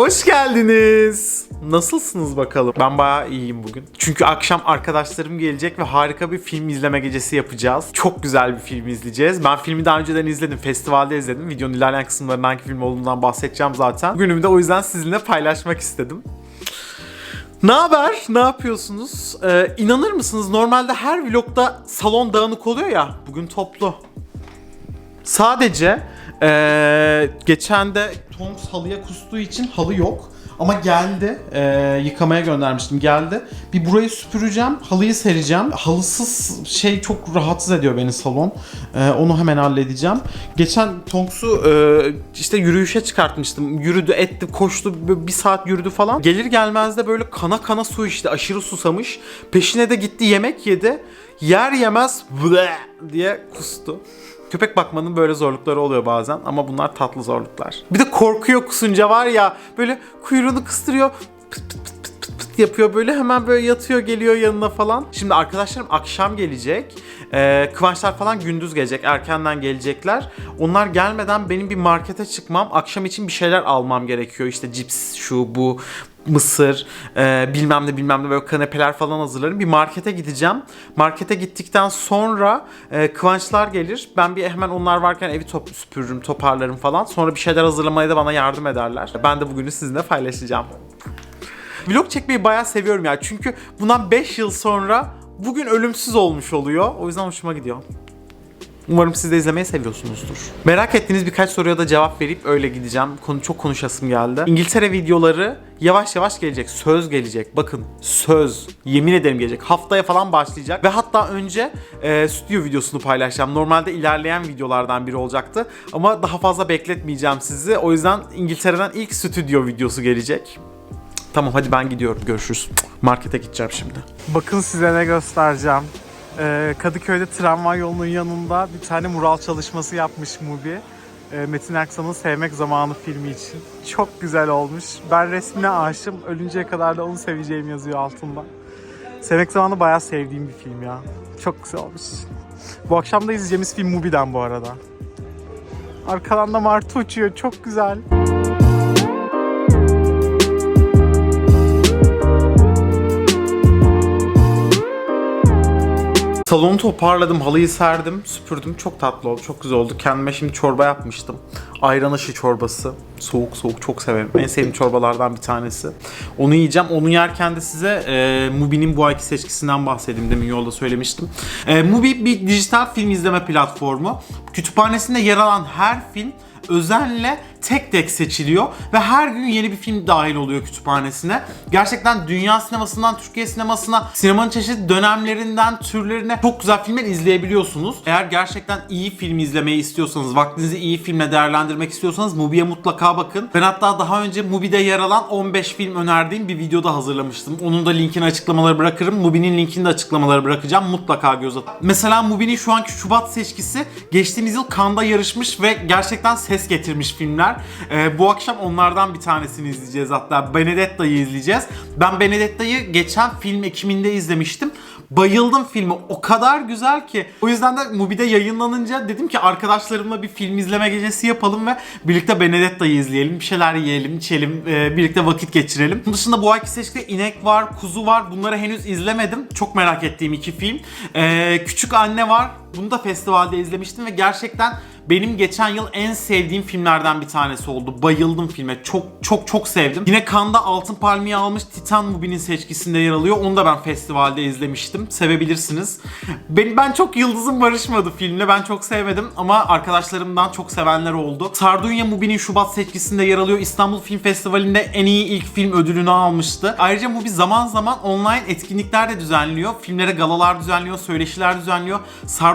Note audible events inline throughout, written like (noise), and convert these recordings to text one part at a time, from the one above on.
Hoş geldiniz. Nasılsınız bakalım? Ben bayağı iyiyim bugün. Çünkü akşam arkadaşlarım gelecek ve harika bir film izleme gecesi yapacağız. Çok güzel bir film izleyeceğiz. Ben filmi daha önceden izledim. Festivalde izledim. Videonun ilerleyen kısımlarında hangi film olduğundan bahsedeceğim zaten. Bugünümü de o yüzden sizinle paylaşmak istedim. Ne haber? Ne yapıyorsunuz? Ee, inanır mısınız? Normalde her vlogda salon dağınık oluyor ya. Bugün toplu. Sadece eee, geçen de Tonks halıya kustuğu için halı yok. Ama geldi. eee, yıkamaya göndermiştim. Geldi. Bir burayı süpüreceğim. Halıyı sereceğim. Halısız şey çok rahatsız ediyor beni salon. Eee, onu hemen halledeceğim. Geçen Tonks'u eee, işte yürüyüşe çıkartmıştım. Yürüdü, etti, koştu. Bir saat yürüdü falan. Gelir gelmez de böyle kana kana su içti. Aşırı susamış. Peşine de gitti yemek yedi. Yer yemez diye kustu. Köpek bakmanın böyle zorlukları oluyor bazen ama bunlar tatlı zorluklar. Bir de korkuyor kusunca var ya böyle kuyruğunu kıstırıyor pıt pıt pıt pıt pıt yapıyor böyle hemen böyle yatıyor geliyor yanına falan. Şimdi arkadaşlarım akşam gelecek. Ee, Kıvançlar falan gündüz gelecek. Erkenden gelecekler. Onlar gelmeden benim bir markete çıkmam, akşam için bir şeyler almam gerekiyor. İşte cips, şu, bu, mısır, e, bilmem ne bilmem ne böyle kanepeler falan hazırlarım. Bir markete gideceğim. Markete gittikten sonra e, Kıvançlar gelir. Ben bir hemen onlar varken evi top, süpürürüm, toparlarım falan. Sonra bir şeyler hazırlamaya da bana yardım ederler. Ben de bugünü sizinle paylaşacağım. Vlog çekmeyi bayağı seviyorum ya. Çünkü bundan 5 yıl sonra bugün ölümsüz olmuş oluyor. O yüzden hoşuma gidiyor. Umarım siz de izlemeyi seviyorsunuzdur. Merak ettiğiniz birkaç soruya da cevap verip öyle gideceğim. Konu çok konuşasım geldi. İngiltere videoları yavaş yavaş gelecek. Söz gelecek. Bakın söz. Yemin ederim gelecek. Haftaya falan başlayacak. Ve hatta önce e, stüdyo videosunu paylaşacağım. Normalde ilerleyen videolardan biri olacaktı. Ama daha fazla bekletmeyeceğim sizi. O yüzden İngiltere'den ilk stüdyo videosu gelecek. Tamam hadi ben gidiyorum. Görüşürüz. Markete gideceğim şimdi. Bakın size ne göstereceğim. Ee, Kadıköy'de tramvay yolunun yanında bir tane mural çalışması yapmış Mubi. Ee, Metin Aksan'ın Sevmek Zamanı filmi için. Çok güzel olmuş. Ben resmine aşığım. Ölünceye kadar da onu seveceğim yazıyor altında. Sevmek Zamanı bayağı sevdiğim bir film ya. Çok güzel olmuş. Bu akşam da izleyeceğimiz film Mubi'den bu arada. Arkadan da martı uçuyor. Çok güzel. Salonu toparladım, halıyı serdim, süpürdüm. Çok tatlı oldu, çok güzel oldu. Kendime şimdi çorba yapmıştım. Ayran aşı çorbası. Soğuk soğuk çok severim. En sevdiğim çorbalardan bir tanesi. Onu yiyeceğim. Onu yerken de size e, Mubi'nin bu ayki seçkisinden bahsedeyim. Demin yolda söylemiştim. E, Mubi bir dijital film izleme platformu. Kütüphanesinde yer alan her film özenle tek tek seçiliyor ve her gün yeni bir film dahil oluyor kütüphanesine. Gerçekten dünya sinemasından Türkiye sinemasına, sinemanın çeşitli dönemlerinden, türlerine çok güzel filmler izleyebiliyorsunuz. Eğer gerçekten iyi film izlemeyi istiyorsanız, vaktinizi iyi filmle değerlendirmek istiyorsanız Mubi'ye mutlaka bakın. Ben hatta daha önce Mubi'de yer alan 15 film önerdiğim bir videoda hazırlamıştım. Onun da linkini açıklamaları bırakırım. Mubi'nin linkini de açıklamaları bırakacağım. Mutlaka göz atın. Mesela Mubi'nin şu anki Şubat seçkisi geçtiğimiz yıl Cannes'da yarışmış ve gerçekten ses getirmiş filmler. Ee, bu akşam onlardan bir tanesini izleyeceğiz hatta. Benedetta'yı izleyeceğiz. Ben Benedetta'yı geçen film Ekim'inde izlemiştim. Bayıldım filmi. O kadar güzel ki. O yüzden de Mubi'de yayınlanınca dedim ki arkadaşlarımla bir film izleme gecesi yapalım ve birlikte Benedetta'yı izleyelim. Bir şeyler yiyelim, içelim, e, birlikte vakit geçirelim. Bunun dışında bu ayki seçkide inek var, kuzu var. Bunları henüz izlemedim. Çok merak ettiğim iki film. E, Küçük Anne var. Bunu da festivalde izlemiştim ve gerçekten benim geçen yıl en sevdiğim filmlerden bir tanesi oldu. Bayıldım filme. Çok çok çok sevdim. Yine Cannes'da Altın Palmiye almış Titan Mubi'nin seçkisinde yer alıyor. Onu da ben festivalde izlemiştim. Sevebilirsiniz. Ben, ben çok yıldızım barışmadı filmle. Ben çok sevmedim ama arkadaşlarımdan çok sevenler oldu. Sardunya Mubi'nin Şubat seçkisinde yer alıyor. İstanbul Film Festivali'nde en iyi ilk film ödülünü almıştı. Ayrıca Mubi zaman zaman online etkinlikler de düzenliyor. Filmlere galalar düzenliyor, söyleşiler düzenliyor.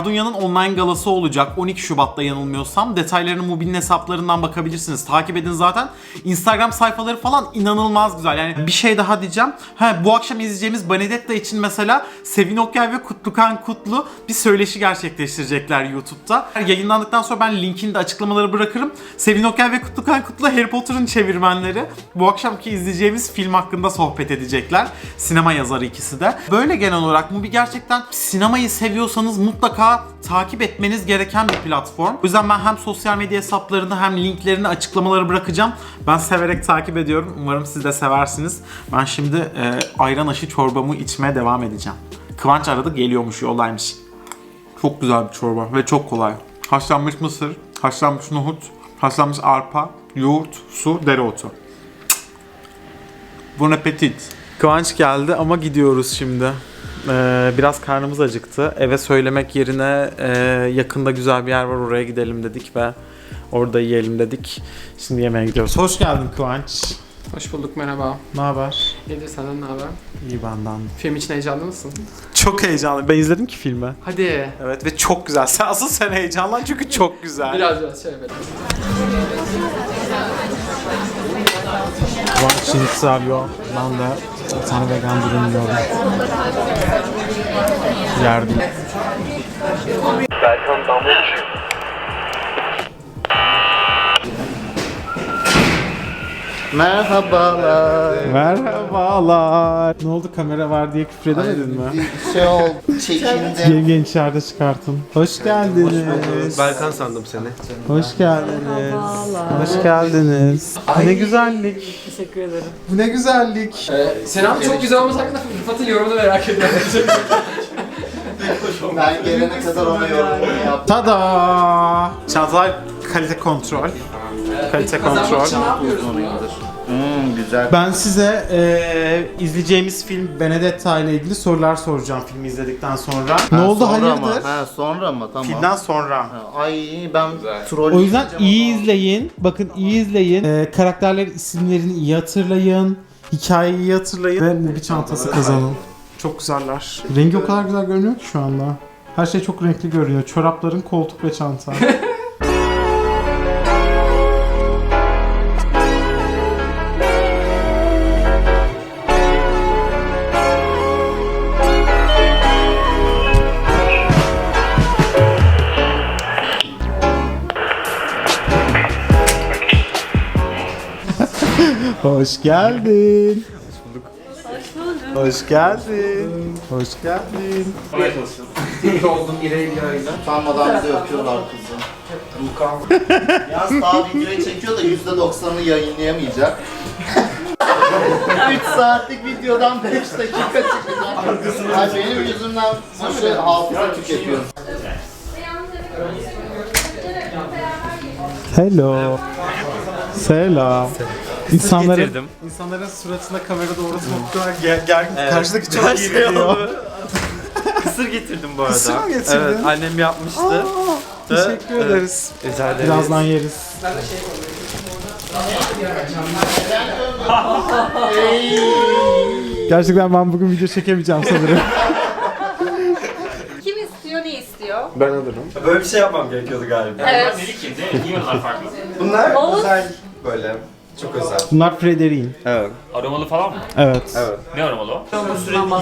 Sardunya'nın online galası olacak 12 Şubat'ta yanılmıyorsam. Detaylarını Mubi'nin hesaplarından bakabilirsiniz. Takip edin zaten. Instagram sayfaları falan inanılmaz güzel. Yani bir şey daha diyeceğim. Ha, bu akşam izleyeceğimiz Benedetta için mesela Sevin Okyay ve Kutlukan Kutlu bir söyleşi gerçekleştirecekler YouTube'da. Yayınlandıktan sonra ben linkini de açıklamaları bırakırım. Sevin Okyay ve Kutlukan Kutlu Harry Potter'ın çevirmenleri. Bu akşamki izleyeceğimiz film hakkında sohbet edecekler. Sinema yazarı ikisi de. Böyle genel olarak Mubi gerçekten sinemayı seviyorsanız mutlaka takip etmeniz gereken bir platform. O yüzden ben hem sosyal medya hesaplarını hem linklerini açıklamaları bırakacağım. Ben severek takip ediyorum. Umarım siz de seversiniz. Ben şimdi e, ayran aşı çorbamı içmeye devam edeceğim. Kıvanç aradı geliyormuş yoldaymış. Çok güzel bir çorba ve çok kolay. Haşlanmış mısır, haşlanmış nohut, haşlanmış arpa, yoğurt, su, dereotu. Bon appetit. Kıvanç geldi ama gidiyoruz şimdi. Ee, biraz karnımız acıktı. Eve söylemek yerine e, yakında güzel bir yer var oraya gidelim dedik ve orada yiyelim dedik. Şimdi yemeğe gidiyoruz. Hoş geldin Kıvanç. Hoş bulduk merhaba. Ne haber? Nedir senden ne haber? İyi benden. Film için heyecanlı mısın? Çok heyecanlı. Ben izledim ki filmi. Hadi. Evet ve çok güzel. Sen asıl sen heyecanlan çünkü çok güzel. Biraz biraz şöyle böyle. Kıvanç şinitsi arıyor. Ben de bir tane vegan dürüm yiyorum. Yerdim. Berkan. Merhabalar. Merhabalar. Ne oldu kamera var diye küfür edemedin mi? Bir şey oldu. Çekindim. Yenge içeride çıkartın. Hoş geldiniz. Berkan sandım seni. Hoş geldiniz. Hoş geldiniz. Ne güzellik. Teşekkür ederim. Bu ne güzellik. Ee, Senem çok güzel olması hakkında Rıfat'ın yorumunu merak ediyorum. Ben gelene kadar ona yorumumu yaptım. Tada! Çağatay kalite kontrol. Kalite kontrol. ne yapıyoruz bunu ya? Hmm, güzel. Ben size eee, izleyeceğimiz film Benedetta ile ilgili sorular soracağım filmi izledikten sonra. ne oldu sonra hayırdır? Mı? Ha sonra mı? Tamam. Filmden sonra. Ha, Ay ben troll O yüzden iyi izleyin. Bakın iyi izleyin. Ee, karakterlerin isimlerini iyi hatırlayın. Hikayeyi iyi hatırlayın. Ve bir çantası kazanın. Çok güzeller. Rengi o kadar güzel görünüyor ki şu anda. Her şey çok renkli görünüyor. Çorapların, koltuk ve çanta. (laughs) Hoş geldin. Hoş geldin. Hoş geldin. Utanmadan bizi öpüyorlar kızım. (laughs) Yalnız daha videoyu çekiyor da %90'ını yayınlayamayacak. 3 saatlik videodan 5 dakika çıkacak. Ay benim yüzümden boşu hafıza tüketiyor. Hello. Selam. İnsanların, insanların suratına kamera doğrultmak bu kadar ger, ger, karşıdaki çok iyi geliyor. (laughs) Kısır getirdim bu arada. Kısır mı getirdin? Evet, annem yapmıştı. Teşekkür Evet. ederiz. Rica ederiz. Birazdan yeriz. (laughs) Gerçekten ben bugün video çekemeyeceğim sanırım. (laughs) Kim istiyor, ne istiyor? Ben alırım. Böyle bir şey yapmam gerekiyordu galiba. Evet. Bunlar Oğuz. özel böyle. Çok özel. Bunlar Frederik'in. Evet. Aromalı falan mı? Evet. Evet. Ne aromalı o?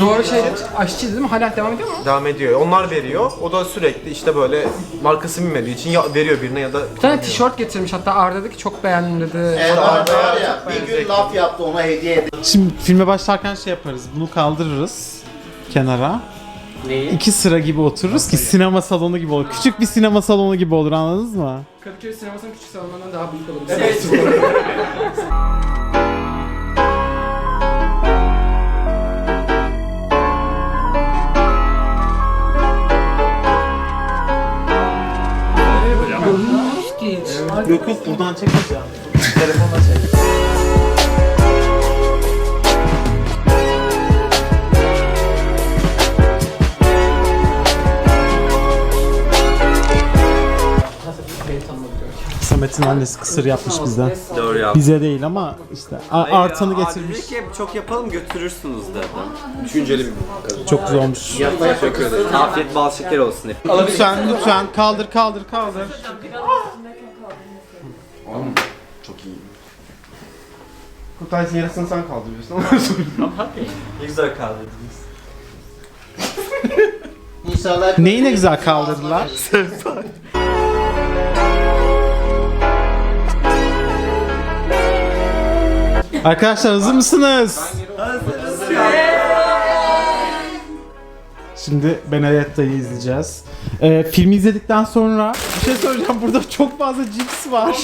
Doğru şey aşçıydı değil mi? Hala devam ediyor mu? Devam ediyor. Onlar veriyor. O da sürekli işte böyle markası bilmediği için ya veriyor birine ya da Bir tane tişört getirmiş hatta Arda dedi ki çok beğendim dedi. Evet Arda var ya bir gün laf yaptı ona hediye edildi. Şimdi filme başlarken şey yaparız. Bunu kaldırırız kenara. Neyi? İki sıra gibi otururuz ki sinema salonu gibi olur. Küçük bir sinema salonu gibi olur anladınız mı? Kadıköy sinemasının küçük salonlarından daha büyük olur. Evet. Yok yok buradan çekeceğim. Telefonla Samet'in annesi kısır yapmış bizden. Doğru ya. Bize değil ama işte a- artanı getirmiş. Dedi ki çok yapalım götürürsünüz dedi. düşünceli bir kadın. Çok güzel olmuş. Teşekkür ederim. Afiyet bal şeker olsun hep. Lütfen lütfen kaldır kaldır kaldır. Kutay yarısını sen kaldırıyorsun. (laughs) Ne güzel kaldırdınız. İnşallah Neyi ne güzel kaldırdılar. (laughs) Arkadaşlar hazır mısınız? Şimdi Benedetta'yı izleyeceğiz. Ee, filmi izledikten sonra bir şey söyleyeceğim. Burada çok fazla cips var.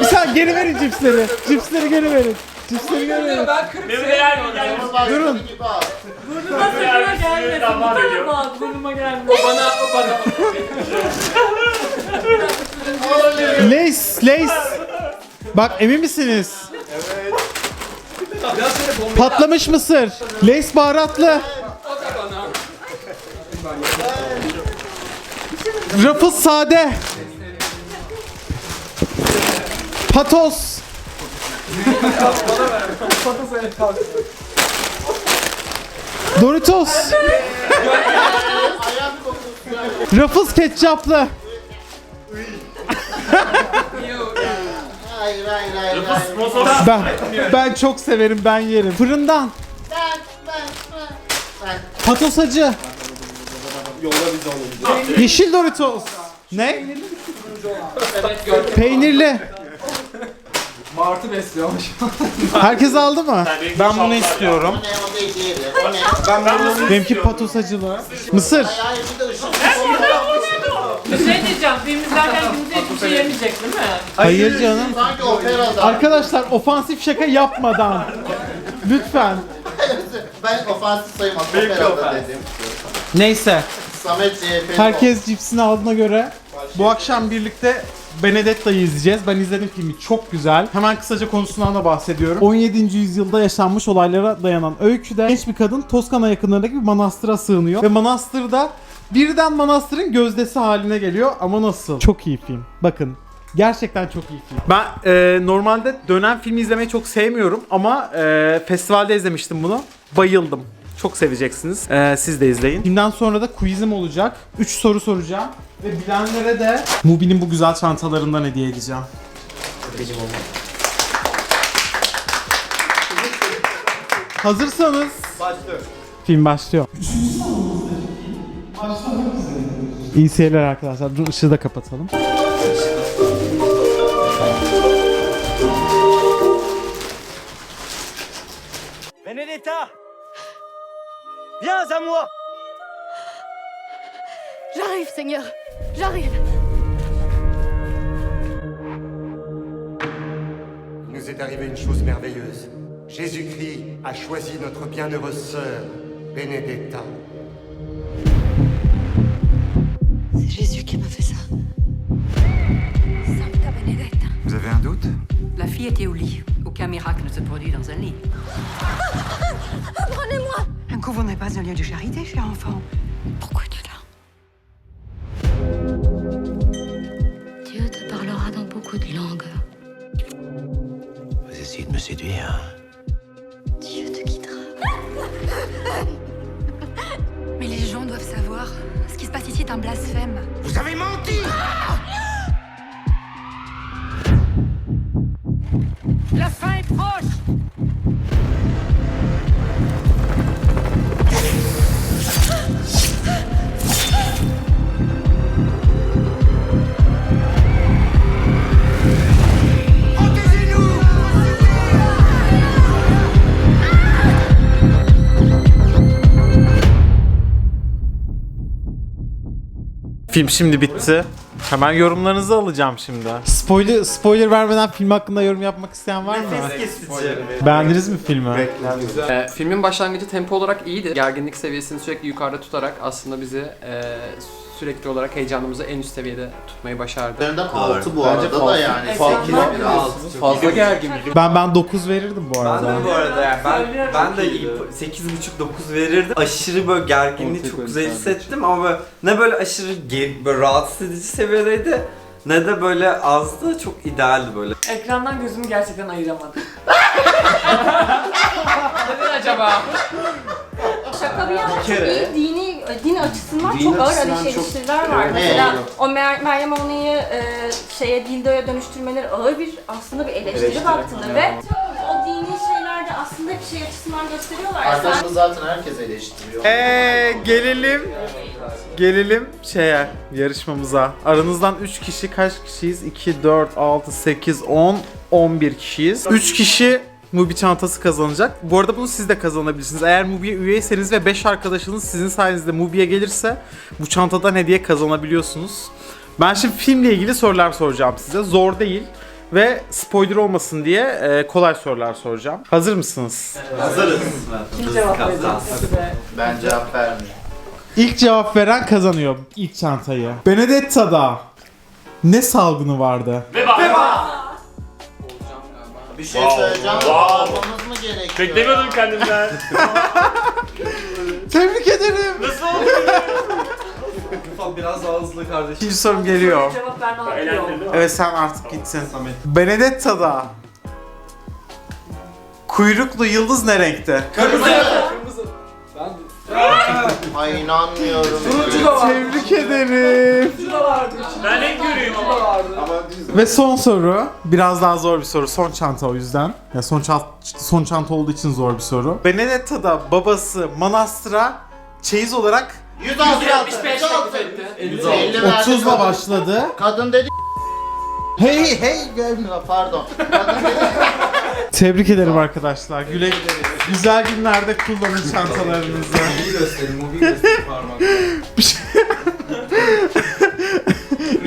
Bir saniye geri verin cipsleri. Cipsleri geri verin. Cipsleri geri verin. Ben kırık Durun. gibi al. Burnuma sakın gelmesin. Bu tarafa burnuma gelmesin. O bana, o bana. Lays, Lays. Bak emin misiniz? Patlamış mısır. Lays baharatlı. Ruffles sade. Patos. Doritos. Ruffles ketçaplı. Hayır hayır hayır. hayır. Ben ben çok severim ben yerim. Fırından. Ben ben ben. Ben. Patos acı. Yeşil Doritos. Ne? Evet gördüm. Peynirli. Martı besliyormuş. Herkes aldı mı? Ben bunu istiyorum. O ne o değil diğeri. O ne? Benimki patos acılı. Mısır. Hayır hayır bir de ışık. Bir şey diyeceğim. Film izlerken kimse (laughs) hiçbir şey yemeyecek değil mi? Hayır canım. Sanki operada. Arkadaşlar ofansif şaka yapmadan. Lütfen. ben ofansif sayılmaz. Operada dedim. Neyse. Samet. Herkes cipsini aldığına göre bu akşam birlikte Benedetta'yı izleyeceğiz. Ben izledim filmi. Çok güzel. Hemen kısaca konusundan da bahsediyorum. 17. yüzyılda yaşanmış olaylara dayanan öyküde genç bir kadın Toskana yakınlarındaki bir manastıra sığınıyor. Ve manastırda birden manastırın gözdesi haline geliyor. Ama nasıl? Çok iyi film. Bakın Gerçekten çok iyi film. Ben e, normalde dönem filmi izlemeyi çok sevmiyorum ama e, festivalde izlemiştim bunu. Bayıldım. Çok seveceksiniz. E, siz de izleyin. Filmden sonra da quizim olacak. 3 soru soracağım. Ve bilenlere de Mubi'nin bu güzel çantalarından hediye edeceğim. Hazırsanız Başlıyor. film başlıyor. İyi seyirler arkadaşlar. Dur ışığı da kapatalım. Benedetta Viens à moi J'arrive, Seigneur. J'arrive. Il nous est arrivé une chose merveilleuse. Jésus-Christ a choisi notre bienheureuse sœur, Benedetta. C'est Jésus qui m'a fait ça. Benedetta. Vous avez un doute? La fille était au lit. Aucun miracle ne se produit dans un lit. Prenez-moi Un couvent n'est pas un lieu de charité, cher enfant. Pourquoi tu es là? Dieu te parlera dans beaucoup de langues. Vous essayez de me séduire. Un blasphème. Vous avez menti Film şimdi bitti. Hemen yorumlarınızı alacağım şimdi. Spoiler spoiler vermeden film hakkında yorum yapmak isteyen var mı? Beğendiniz mi filmi? Ee, filmin başlangıcı tempo olarak iyiydi. Gerginlik seviyesini sürekli yukarıda tutarak aslında bizi e, sürekli olarak heyecanımızı en üst seviyede tutmayı başardı. Üzerinden 6 bu arada da yani. Fazla gergin. Ben ben 9 verirdim bu Ben arada. de bu arada yani ben, ben de iyi 8.5-9 verirdim. Aşırı böyle gerginliği çok güzel hissettim ama böyle, ne böyle aşırı ger- böyle rahatsız edici seviyedeydi ne de böyle azdı çok idealdi böyle. Ekrandan gözümü gerçekten ayıramadım. (laughs) Neden acaba? Şaka bir yana çok iyi dini, din açısından Din çok ağır açısından eleştiriler var. Evet. Mesela o Mer- Meryem Ona'yı e, şeye dildoya dönüştürmeleri ağır bir aslında bir eleştiri, Eleştiri, baktığında ve o dini şeylerde aslında bir şey açısından gösteriyorlar. Sen Arkadaşımız zaten herkes eleştiriyor. Eee gelelim. Gelelim şeye yarışmamıza. Aranızdan 3 kişi kaç kişiyiz? 2, 4, 6, 8, 10, 11 kişiyiz. 3 kişi Mubi çantası kazanacak. Bu arada bunu siz de kazanabilirsiniz. Eğer Mubi'ye üyeyseniz ve 5 arkadaşınız sizin sayenizde Mubi'ye gelirse bu çantadan hediye kazanabiliyorsunuz. Ben şimdi filmle ilgili sorular soracağım size. Zor değil ve spoiler olmasın diye e, kolay sorular soracağım. Hazır mısınız? Hazırız. Kim cevap verecek? Ben cevap vermiyorum. İlk cevap veren kazanıyor ilk çantayı. Benedetta'da ne salgını vardı? Bir şey söyleyeceğim. Almamız mı gerekiyor? Beklemiyordum kendimden. (laughs) Tebrik ederim. Biraz daha hızlı kardeşim. İkinci sorum geliyor. Cevap verme hakkı yok. Evet sen artık gitsin. Benedetta'da kuyruklu yıldız ne renkte? Ay inanmıyorum. Tebrik ederim. Ben en görüyorum. Ve son soru. Biraz daha zor bir soru. Son çanta o yüzden. Ya son çanta, son çanta olduğu için zor bir soru. Benedetta'da babası Manastır'a çeyiz olarak 166. 175 teklif etti. 50 verdi. 30'la başladı. Kadın dedi Hey hey. pardon. Kadın dedi Tebrik ederim arkadaşlar. Güle güzel günlerde kullanın çantalarınızı. Mobiyi gösterin, mobiyi gösterin.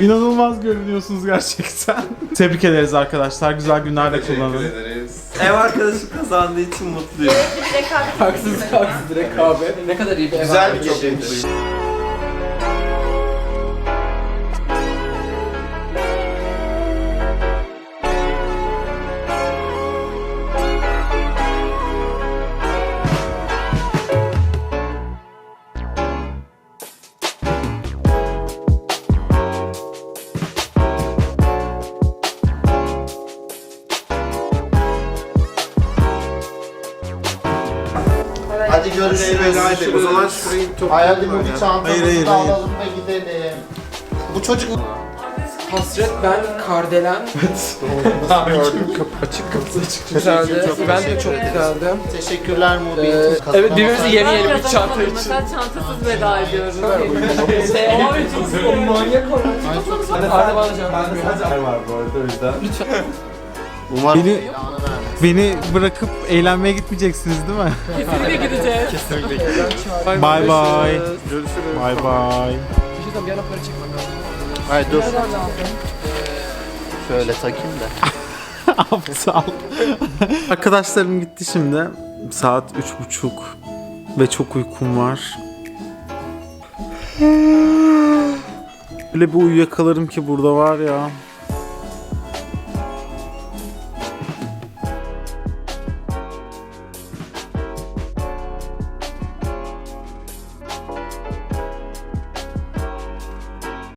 (laughs) İnanılmaz görünüyorsunuz gerçekten. Tebrik ederiz arkadaşlar. Güzel günlerde kullanın. ederiz. Ev arkadaşım kazandığı için mutluyum. Haksız haksız rekabet. Ne kadar iyi bir ev Güzel bir arkadaşı. geceydi. Hadi görüşürüz. O zaman şurayı top Hayal bu bir çantamızı Hayır, da hayır. alalım ve gidelim. Bu çocuk Hasret ben Kardelen. (laughs) açık kapısı açık. Güzeldi. Ben de çok güzeldi. teşekkürler Mubi. Ee, evet birbirimizi yeni yeni bir çanta için. Mesela çantasız veda ediyoruz. Şey, Abi çok sıkıntı. manyak olarak. Arda bana cevap vermiyor. var bu arada o yüzden. Umarım Beni- belanı vermez. Beni bırakıp eğlenmeye gitmeyeceksiniz değil mi? Kesinlikle gideceğiz. Bye bye. Görüşürüz. Bye bye. Bir şey bir yana para çekmem lazım. Hayır dur. Şöyle takayım da. (laughs) Aptal. Arkadaşlarım gitti şimdi. Saat üç buçuk ve çok uykum var. Öyle bir uyuyakalarım ki burada var ya.